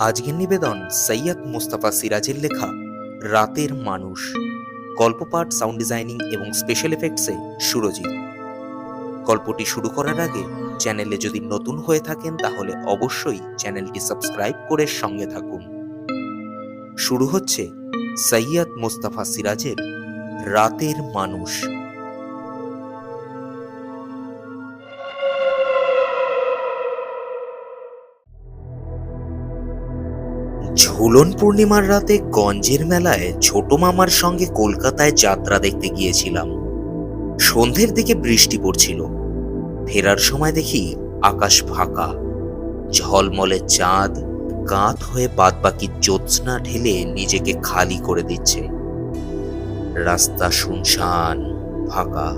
আজকের নিবেদন সৈয়দ মুস্তাফা সিরাজের লেখা, রাতের মানুষ। গল্প পাঠ সাউন্ড ডিজাইনিং এবং স্পেশাল এফেক্টসে সুরজিৎ। গল্পটি শুরু করার আগে চ্যানেলে যদি নতুন হয়ে থাকেন, তাহলে অবশ্যই চ্যানেলটি সাবস্ক্রাইব করে সঙ্গে থাকুন। শুরু হচ্ছে সৈয়দ মুস্তাফা সিরাজের রাতের মানুষ। ঝুলন পূর্ণিমার রাতে গঞ্জের মেলায় ছোট মামার সঙ্গে কলকাতায় যাত্রা দেখতে গিয়েছিলাম। সন্ধ্যের দিকে বৃষ্টি পড়ছিল। ফেরার সময় দেখি আকাশ ফাঁকা। ঝলমলে চাঁদ, কাঁত হয়ে বাদবাকি জ্যোৎস্না ঢেলে নিজেকে খালি করে দিচ্ছে। রাস্তা শুনশান ফাঁকা।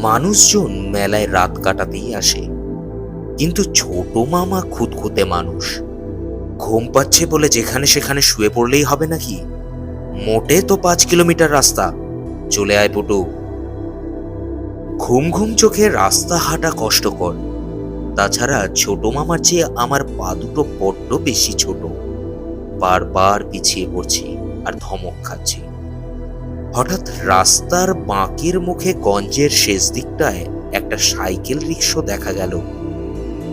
মানুষজন মেলায় রাত কাটাতেই আসে। কিন্তু ছোট মামা খুঁতখুঁতে মানুষ। ঘুম পাচ্ছে বলে যেখানে সেখানে শুয়ে পড়লেই হবে নাকি? মোটে তো পাঁচ কিলোমিটার রাস্তা। চলে আয় পুটু। ঘুম ঘুম চোখে রাস্তা হাঁটা কষ্টকর। তাছাড়া ছোট মামার চেয়ে আমার পা দুটো বড্ড বেশি ছোট। বারবার পিছিয়ে পড়ছি আর ধমক খাচ্ছি। হঠাৎ রাস্তার বাঁকের মুখে গঞ্জের শেষ দিকটায় একটা সাইকেল রিক্সো দেখা গেল।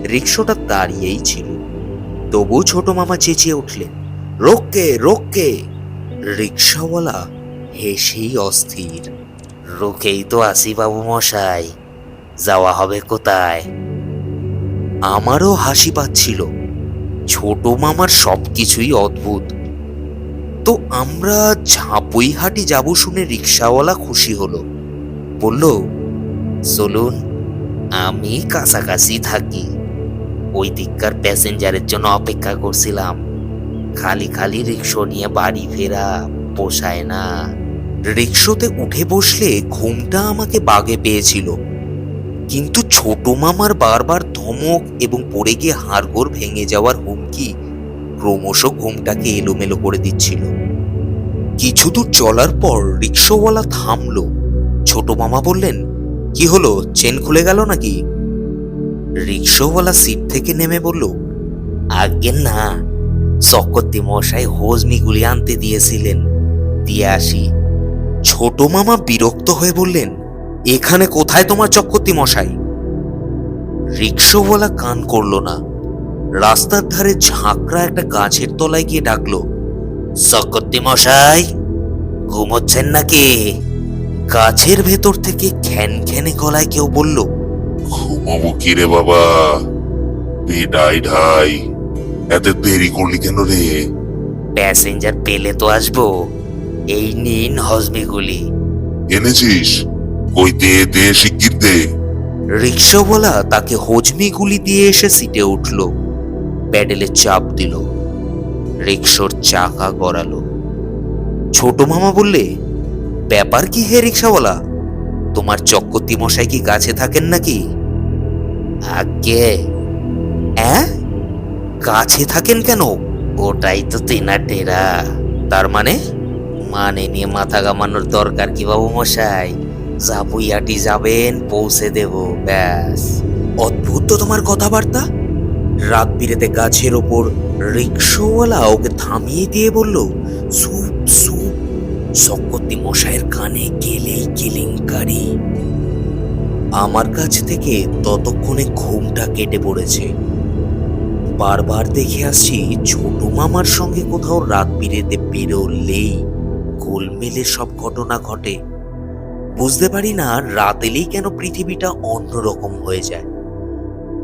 রিক্সোটা দাঁড়িয়েই ছিল। তবু ছোট মামা চেঁচিয়ে উঠলেন রোককে রোককে রিক্সাওয়ালা হেসেই অস্থির রোকেই তো আসি বাবু মশাই, যাওয়া হবে কোথায়? আমারও হাসি পাচ্ছিল, ছোট মামার সবকিছুই অদ্ভুত। তো আমরা ঝাঁপুইহাটি যাব শুনে রিক্সাওয়ালা খুশি হলো, বলল, চলুন, আমি কাছাকাছি থাকি। ওই দিককার প্যাসেঞ্জারের জন্য অপেক্ষা করছিলাম। খালি খালি রিক্সো নিয়ে বাড়ি ফেরা পোষায় না। রিক্সোতে উঠে বসলে ঘুমটা আমাকে বাগে পেয়েছিল। কিন্তু ছোট মামার বারবার ধমক এবং পড়ে গিয়ে হাড়গোড় ভেঙে যাওয়ার হুমকি ক্রমশ ঘুমটাকে এলোমেলো করে দিচ্ছিল। কিছু দূর চলার পর রিক্সোওয়ালা থামলো। ছোট মামা বললেন, কি হলো? চেন খুলে গেল নাকি? রিক্সাওয়ালা সিট থেকে নেমে বলল আগে না চকর্তি মশাই হোজমিগুলি আনতে দিয়েছিলেন। দিয়ে আসি। ছোট মামা বিরক্ত হয়ে বললেন, এখানে কোথায় তোমার চক্কর্তি মশাই? রিক্সাওয়ালা কান করল না। রাস্তার ধারে ঝাঁকড়া একটা গাছের তলায় গিয়ে ডাকলো চক্কর্তি মশাই, ঘুমোচ্ছেন নাকি? গাছের ভেতর থেকে খ্যান খ্যানে গলায় কেউ বলল ঘুমাবো কি রে বাবা ঢাই ঢাই এত দেরি করলি কেন রে? প্যাসেঞ্জার পেলে তো আসব। এই নিন হজমিগুলি এনেছিস? ওই দে দে শিগগির দে। রিক্সাওয়ালা তাকে হজমিগুলি দিয়ে এসে সিটে উঠল। প্যাডেলে চাপ দিল। রিক্সোর চাকা গড়ালো। ছোট মামা বললে ব্যাপার কি হে রিক্সাওয়ালা? তোমার চক্কতি মশাই কি গাছে থাকেন নাকি? আগে হ্যাঁ গাছে থাকেন কেন? ওটাই তো তেনার ডেরা তার মানে? মানে নিয়ে মাথা গামানোর দরকার কি বাবু মশাই? জাপুইয়াটি যাবেন, পৌঁছে দেব, ব্যাস। অদ্ভুত তো তোমার কথাবার্তা। রাত বিরেতে গাছের ওপর রিক্সোওয়ালা ওকে থামিয়ে দিয়ে বলল, সুপ সুপ। সকতি মশাইয়ের কানে গেলেই কেলেঙ্কারি। আমার কাছ থেকে ততক্ষণে ঘুমটা কেটে পড়েছে। বারবার দেখে আসছি ছোট মামার সঙ্গে কোথাও রাত বিরেতে বেরোলেই গোলমেলে সব ঘটনা ঘটে। বুঝতে পারি না রাত এলেই কেন পৃথিবীটা অন্যরকম হয়ে যায়।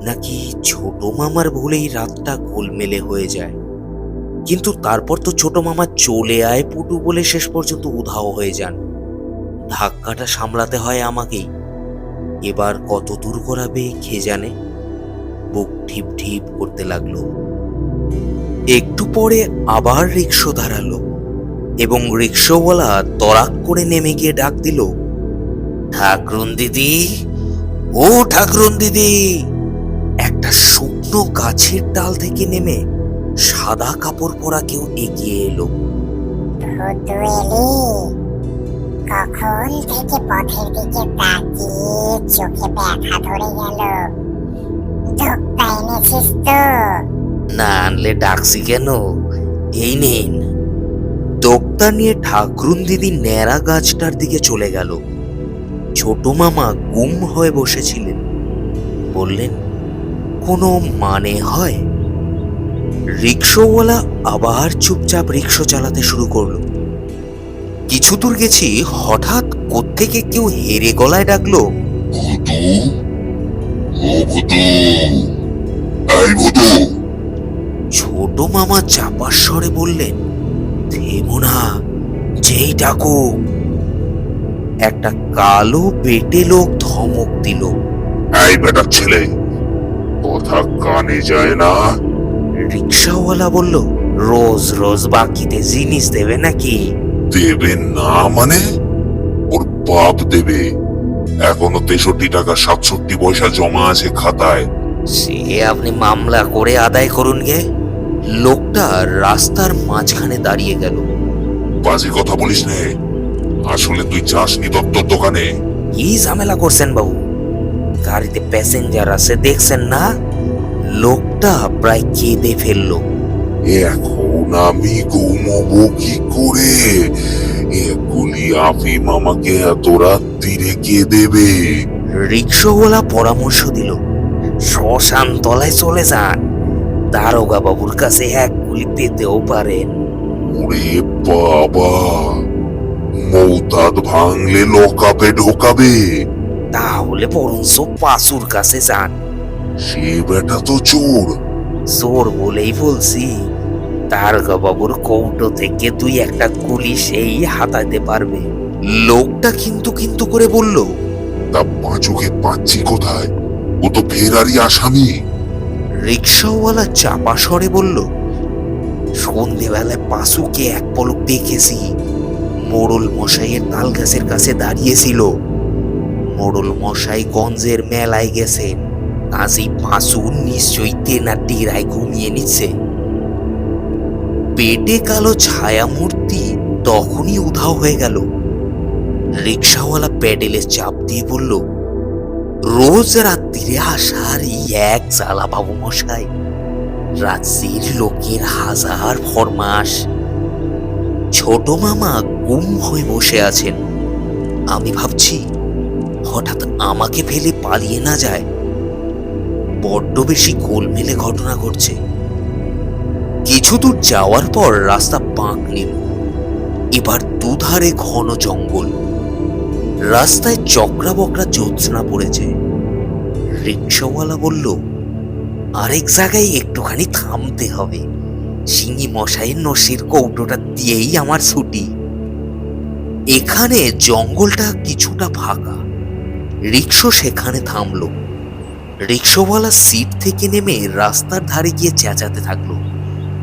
নাকি ছোট মামার ভুলেই রাতটা গোলমেলে হয়ে যায়। কিন্তু তারপর তো ছোট মামা চলে আয় পুটু বলে শেষ পর্যন্ত উধাও হয়ে যান। ধাক্কাটা সামলাতে হয় আমাকেই। এবার কত দূর করাবে কে জানে? বুক ঢিপ ঢিপ করতে লাগল। একটু পরে আবার রিক্সো দাঁড়াল এবং রিক্সাওয়ালা তরাক করে নেমে গিয়ে ডাক দিল, ঠাকরুন দিদি, ও ঠাকরুন দিদি! একটা শুকনো গাছের ডাল থেকে নেমে সাদা কাপড় পরা কেউ এগিয়ে এলি। কখন থেকে পথের দিকে তাকিয়ে চোখে ব্যথা ধরে গেল? ধোক্কা এনেছিস তো। না আনলে ডাকছি কেন? এই নিন। দোক্তা নিয়ে ঠাকরুন দিদি ন্যাড়া গাছটার দিকে চলে গেল। ছোট মামা গুম হয়ে বসেছিলেন। বললেন, কোনো মানে হয়? রিক্সোওয়ালা আবার চুপচাপ রিক্সো চালাতে শুরু করল। কিছু দূর গেছি হঠাৎ কোত্থেকে কেউ হেরে গলায় ডাকলো ছোট মামা চাপার স্বরে বললেন থেমো না যেই ডাকো একটা কালো পেটে লোক ধমক দিল এই বেটার ছেলে কথা কানে যায় না? রিক্সাওয়ালা বলল রোজ রোজ বাকিতে জিনিস দেবে নাকি? দেবে না মানে? ওর বাপ দেবে। এখনও তেষট্টি টাকা সাতষট্টি পয়সা জমা আছে খাতায়। সে আপনি মামলা করে আদায় করুন গে। লোকটা রাস্তার মাঝখানে দাঁড়িয়ে গেল। বাজে কথা বলিস নে। আসলে তুই যাসনি দত্তর দোকানে। কি ঝামেলা করছেন বাবু? গাড়িতে প্যাসেঞ্জার আছে দেখছেন না? লোকটা প্রায় কেঁদে ফেলল। এখন আমি ঘুমবো কি করে? এগুলি আফিম আমাকে এত রাত্রিরে কে দেবে? রিক্সাওয়ালা পরামর্শ দিল শ্মশান তলায় চলে যান। দারোগা বাবুর কাছে এক গুলি পেতেও পারেন। ওরে বাবা মৌতাদ ভাঙলে লকাপে ঢোকাবে। তাহলে বরঞ্চ পাশুর কাছে যান। সে বেটা তো চোর। চোর বলেই বলছি। দারোগা বাবুর কৌটো থেকে দুই একটা গুলি সেই হাতাতে পারবে। লোকটা কিন্তু কিন্তু করে বলল তা পাঁচুকে পাচ্ছি কোথায়? ও তো ফেরারি আসামি। রিক্সাওয়ালা চাপা স্বরে বলল সন্ধেবেলায় পাঁচুকে এক পলক দেখেছি। মোড়ল মশাইয়ের তাল গাছের কাছে দাঁড়িয়েছিল। মোড়ল মশাই গঞ্জের মেলায় গেছেন। কাজী পাঁচু নিশ্চয়ই তেনার ডেরায় ঘুমিয়ে নিচ্ছে। পেটে কালো ছায়া মূর্তি তখনই উধাও হয়ে গেল। রিক্সাওয়ালা প্যাডেলে চাপ দিয়ে বলল, রোজ রাত্রিরে আসার এই এক জ্বালা বাবু মশাই, রাজ্যের লোকের হাজার ফরমাস ছোট মামা গুম হয়ে বসে আছেন। আমি ভাবছি, হঠাৎ আমাকে ফেলে পালিয়ে না যায়। বড্ড বেশি গোলমেলে ঘটনা ঘটছে। কিছু দূর যাওয়ার পর রাস্তা বাঁক নিল। এবার দুধারে ঘন জঙ্গল। রাস্তায় চকরা বকরা জ্যোৎস্না পড়েছে। রিক্সাওয়ালা বলল, আরেক জায়গায় একটুখানি থামতে হবে। সিঙ্গি মশাইয়ের নসির কৌটোটা দিয়েই আমার ছুটি। এখানে জঙ্গলটা কিছুটা ফাঁকা। রিক্সো সেখানে থামলো। রিক্সোওয়ালা সিট থেকে নেমে রাস্তার ধারে গিয়ে চেঁচাতে থাকল।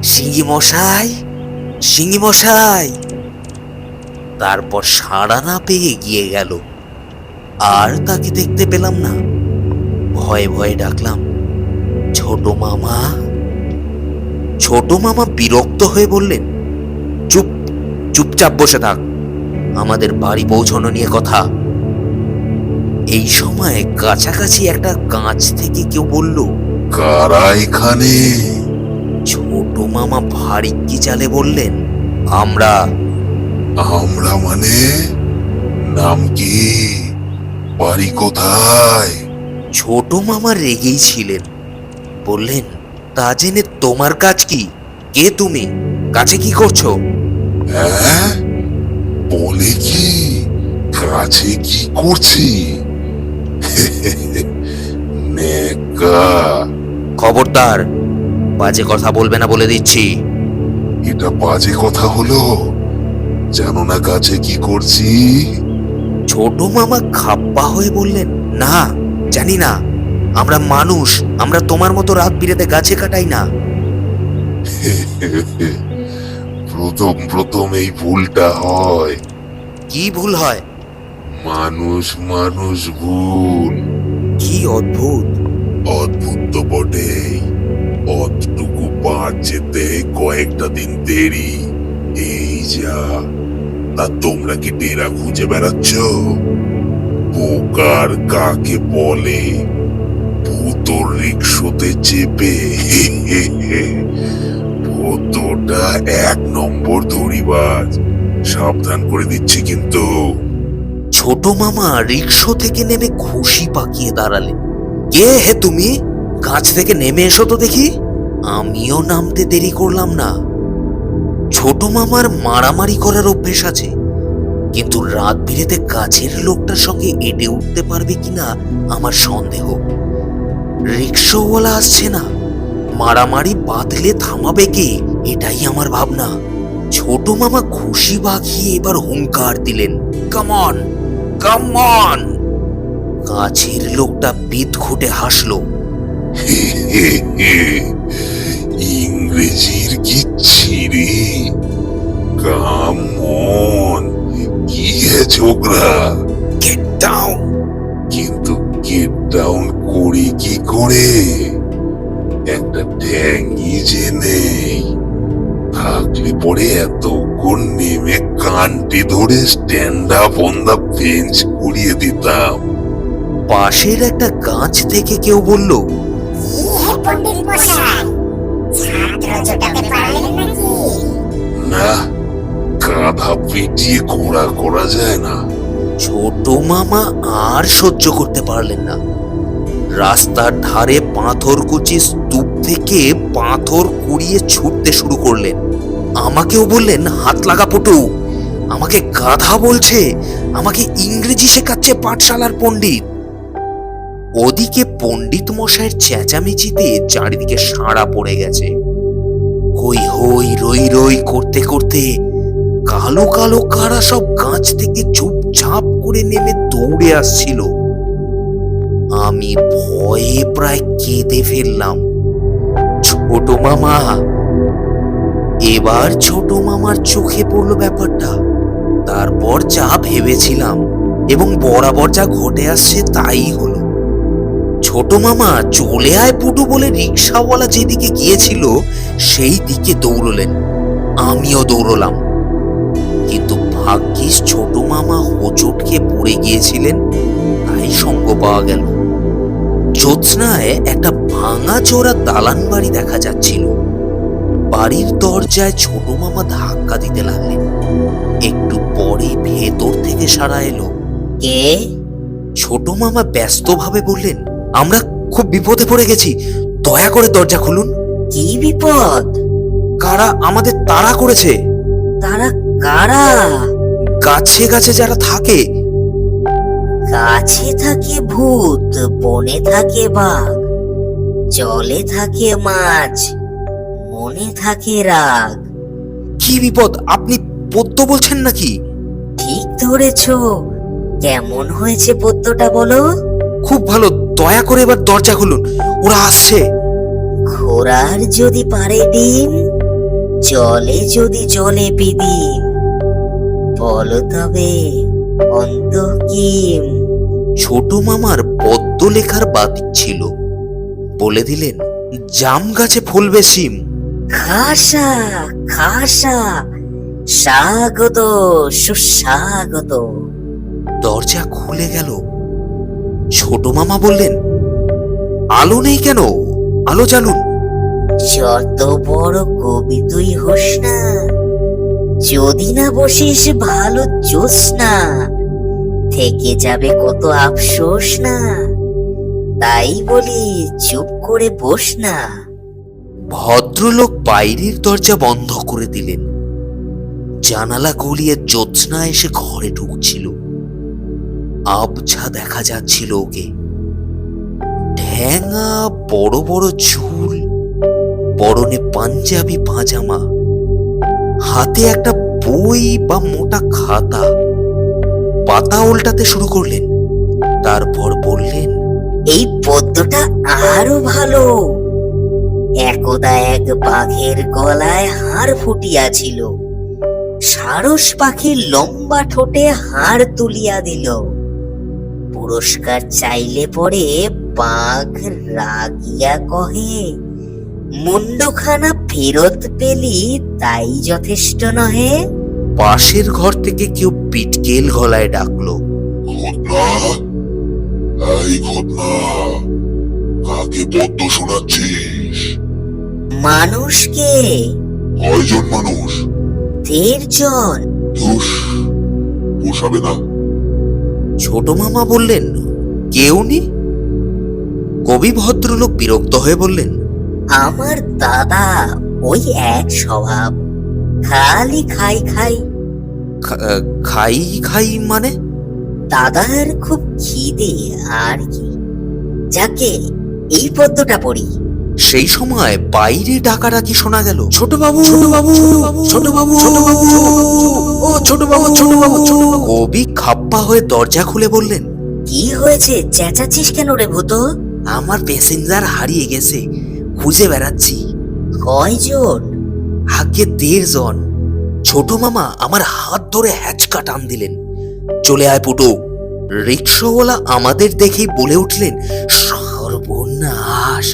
সিঙ্গি মশাই সিঙ্গি মশাই। তারপর সাড়া না পেয়ে এগিয়ে গেল। আর তাকে দেখতে পেলাম না। ভয়ে ভয়ে ডাকলাম, ছোট মামা। ছোট মামা বিরক্ত হয়ে বললেন, চুপ, চুপচাপ বসে থাক। আমাদের বাড়ি পৌঁছানো নিয়ে কথা। এই সময় কাছাকাছি একটা কাঁচ থেকে কেউ বলল, কারা এখানে? মামা ভারী কি চালে বললেন? আমরা। আমরা মানে? নাম কি? বাড়ি কোথায়? ছোট মামা রেগেই ছিলেন। বললেন তা জেনে তোমার কাজ কি? কে তুমি? কাছে কি করছ? হ্যাঁ? বলে কি? কাছে কি করছি? খবরদার বাজে কথা বলবে না বলে দিচ্ছি। এটা বাজে কথা হলো? জানো না কাছে কি করছি? ছোট মামা খাপ্পা হয়ে বললেন না জানি না। আমরা মানুষ আমরা তোমার মতো রাত বিরেতে গাছে কাটাই না। প্রথম প্রথম এই ভুলটা হয়। কি ভুল হয়? মানুষ মানুষ ভুল। কি অদ্ভুত। অদ্ভুত তো বটেই। অতটুকু পার যেতে কয়েকটা দিন দেরি। এই যা, তা তোমরা কি ডেরা খুঁজে বেড়াচ্ছ? পোকার কাকে বলে? ভূত তোর রিক্সোতে চেপে। ভূতটা এক নম্বর ধরিবাজ সাবধান করে দিচ্ছি কিন্তু। ছোট মামা রিক্সো থেকে নেমে খুশি পাকিয়ে দাঁড়ালেন কে হে তুমি? গাছ থেকে নেমে এসো তো দেখি। আমিও নামতে দেরি করলাম না। ছোট মামার মারামারি করার অভ্যেস আছে। কিন্তু রাত বিরেতে কাছের লোকটার সঙ্গে এটে উঠতে পারবে কিনা আমার সন্দেহ। রিক্সাওয়ালা আসছে না। মারামারি বাঁধলে থামাবে কে, এটাই আমার ভাবনা। ছোট মামা খুশি বাঘিয়ে এবার হুঙ্কার দিলেন কামন কামন কাছের লোকটা বিদ ঘুটে হাসলো। ইংরেজির কি ছিরি কামন। কি হে ছোকরা? গেট ডাউন কিন্তু গেট ডাউন করি কি করে? একটা ঠ্যাঙ্গি যে নেই। থাকলে পরে এতক্ষণ নেমে কানটি ধরে stand up on the bench করিয়ে দিতাম। পাশের একটা গাছ থেকে কেউ বলল পণ্ডিত মশাই। ছাত্র জোটাতে পারলেন নাকি? না কাঁধা পিটিয়ে ঘোড়া করা যায় না। ছোট মামা আর সহ্য করতে পারলেন না। রাস্তার ধারে পাথরকুচি স্তূপ থেকে পাথর কুড়িয়ে ছুটতে শুরু করলেন। আমাকেও বললেন হাত লাগা পটু আমাকে গাধা বলছে আমাকে ইংরেজি শেখাচ্ছে পাঠশালার পণ্ডিত। ওদিকে পণ্ডিত মশাইয়ের চেঁচামেচিতে চারিদিকে সাড়া পড়ে গেছে। হই হই, রই রই করতে করতে কালো কালো কারা সব গাছ থেকে চুপচাপ করে নেমে দৌড়ে আসছিল। আমি ভয়ে প্রায় কেঁদে ফেললাম। ছোট মামা, এবার ছোট মামার চোখে পড়ল ব্যাপারটা। তারপর যা ভেবেছিলাম এবং বরাবর যা ঘটে আসছে তাই হলো। ছোট মামা চলে আয় পুটু বলে রিক্সাওয়ালা যেদিকে গিয়েছিল সেই দিকে দৌড়লেন। আমিও দৌড়লাম। কিন্তু ভাগ্যিস ছোট মামা হোঁচটকে পড়ে গিয়েছিলেন তাই সঙ্গ পাওয়া গেল। জ্যোৎস্নায় একটা ভাঙা চোরা দালান বাড়ি দেখা যাচ্ছিল। বাড়ির দরজায় ছোট মামা ধাক্কা দিতে লাগলেন। একটু পরে ভেতর থেকে সারা এলো। কে? ছোট মামা ব্যস্তভাবে বললেন আমরা খুব বিপদে পড়ে গেছি। দয়া করে দরজা খুলুন। কি বিপদ? কারা আমাদের তাড়া করেছে? তারা কারা? গাছে গাছে যারা থাকে। গাছে থাকে ভূত বনে থাকে বাঘ জলে থাকে মাছ মনে থাকে রাগ। কি বিপদ? আপনি পদ্য বলছেন নাকি? ঠিক ধরেছ। কেমন হয়েছে পদ্যটা বলো? খুব ভালো। দয়া করে এবার দরজা খুলুন। ওরা আসছে। ঘোড়ার যদি পারে ডিম জলে যদি জলে পিদিম বলো তবে অন্ত কিম? ছোট মামার পদ্ম লেখার বাতিক ছিল। বলে দিলেন জাম গাছে ফুলবে সিম খাসা খাসা স্বাগত সুস্বাগত। দরজা খুলে গেল। ছোট মামা বললেন আলো নেই কেন? আলো জ্বালুন। যত বড় কবি তুই হোস না যদি না বসিস ভালো জোস না থেকে যাবে কত আফসোস না তাই বলি চুপ করে বস না। ভদ্রলোক বাইরের দরজা বন্ধ করে দিলেন। জানালা গলিয়ে জ্যোৎস্না এসে ঘরে ঢুকছিল। আবছা দেখা যাচ্ছিল ওকে। ঠ্যাঙা বড় বড় চুল পরনে পাঞ্জাবি পাজামা, হাতে একটা বই বা মোটা খাতা। পাতা উল্টাতে শুরু করলেন, তারপর বললেন, এই পদ্মটা আরও ভালো। একদা এক বাঘের গলায় হাড় ফুটিয়াছিল, সারস পাখি লম্বা ঠোঁটে হাড় তুলিয়া দিল। পুরস্কার চাইলে পরে বাঘ রাগিয়া কহে মুন্ডখানা ফেরত পেলি তাই যথেষ্ট নহে? পাশের ঘর থেকে কেউ পিটকেল গলায় ডাকলো। কাকে শোনাচ্ছিস? মানুষকে? কয়জন মানুষ? দেড়জন। ধুস পোষাবে না। ছোট মামা বললেন কেউ নি? কবি ভদ্রলোক বিরক্ত হয়ে বললেন আমার দাদা ওই এক স্বভাব। খালি খাই খাই। "খা- খাই খাই মানে? দাদার খুব খিদে আর কি। যাকে এই পদ্যটা পড়ি। সেই সময় বাইরে ডাকাডাকি শোনা গেল? ছোট বাবু ছোট বাবু ছোট বাবু ছোট বাবু ও ছোট বাবু ছোট বাবু ছোট বাবু। কবি খাপ্পা হয়ে দরজা খুলে বললেন কি হয়েছে? চেঁচাচ্ছিস কেন রে ভূত? আমার প্যাসেঞ্জার হারিয়ে গেছে খুঁজে বেড়াচ্ছি। কয়জন? আগে দেড় জন ছোট মামা আমার হাত ধরে হ্যাচকা টান দিলেন। চলে আয় পুটু। রিক্সাওয়ালা আমাদের দেখেই বলে উঠলেন সর্বনাশ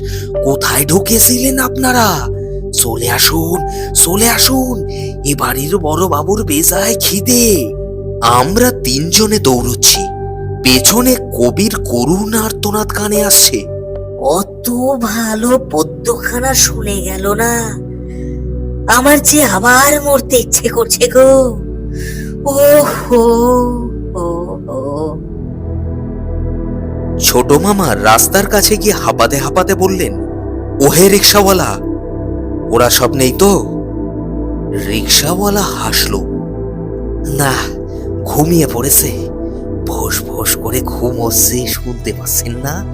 কোথায় ঢুকেছিলেন আপনারা? চলে আসুন চলে আসুন। এ বাড়ির বড় বাবুর বেজায় খিদে। আমরা তিনজনে দৌড়চ্ছি। পেছনে কবির করুণ আর্তনাদ কানে আসছে। অত ভালো পদ্যখানা শুনে গেল না। আমার যে আবার মরতে ইচ্ছে করছে গো। ও হো ছোট মামা রাস্তার কাছে গিয়ে হাঁপাতে হাঁপাতে বললেন ওহে রিক্সাওয়ালা ওরা সব নেই তো? রিক্সাওয়ালা হাসলো। না, ঘুমিয়ে পড়েছে। ভোস ভোস করে ঘুম হচ্ছে শুনতে পাচ্ছেন না?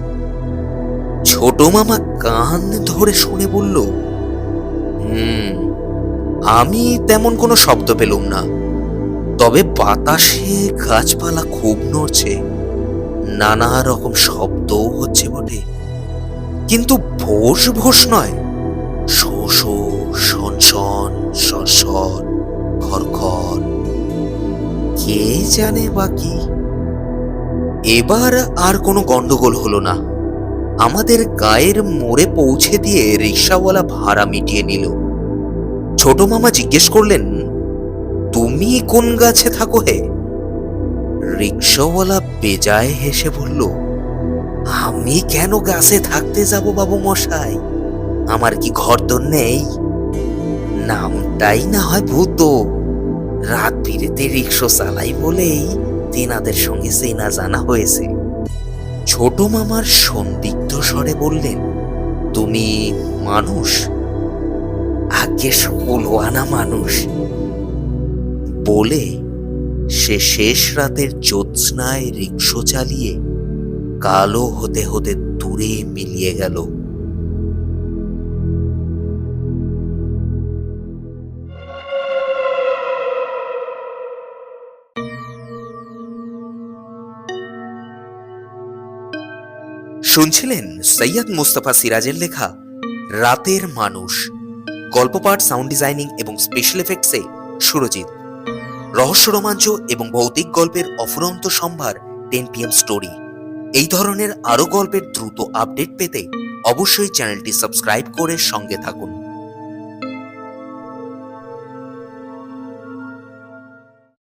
ছোট মামা কান ধরে শুনে বলল, হুম, আমি তেমন কোনো শব্দ পেলুম না। তবে বাতাসে গাছপালা খুব নড়ছে। নানা রকম শব্দও হচ্ছে বটে। কিন্তু ভোস ভোস নয়। শো শো, শন শন খরখর কে জানে বাকি এবার আর কোনো গন্ডগোল হলো না। আমাদের গায়ের মোড়ে পৌঁছে দিয়ে রিক্সাওয়ালা ভাড়া মিটিয়ে নিল। ছোট মামা জিজ্ঞেস করলেন, তুমি কোন গাছে থাকো হে? রিক্সাওয়ালা বেজায় হেসে বলল আমি কেন গাছে থাকতে যাব বাবু মশাই? আমার কি ঘর তো নেই। নামটাই না হয় ভূত। রাত বিরেতে রিক্সা চালাই বলেই তেনাদের সঙ্গে চেনা জানা হয়েছে। ছোট মামার সন্দিগ্ধ স্বরে বললেন, তুমি মানুষ? আগে আনা মানুষ। বলে সে শেষ রাতের জ্যোৎস্নায় রিক্সো চালিয়ে কালো হতে হতে দূরে মিলিয়ে গেল। শুনছিলেন সৈয়দ মুস্তফা সিরাজের লেখা রাতের মানুষ। গল্পপাঠ সাউন্ড ডিজাইনিং এবং স্পেশাল এফেক্টসে সুরজিৎ। রহস্য রোমাঞ্চ এবং ভৌতিক গল্পের অফুরন্ত সম্ভার টেন পিএম স্টোরি এই ধরনের আরও গল্পের দ্রুত আপডেট পেতে অবশ্যই চ্যানেলটি সাবস্ক্রাইব করে সঙ্গে থাকুন।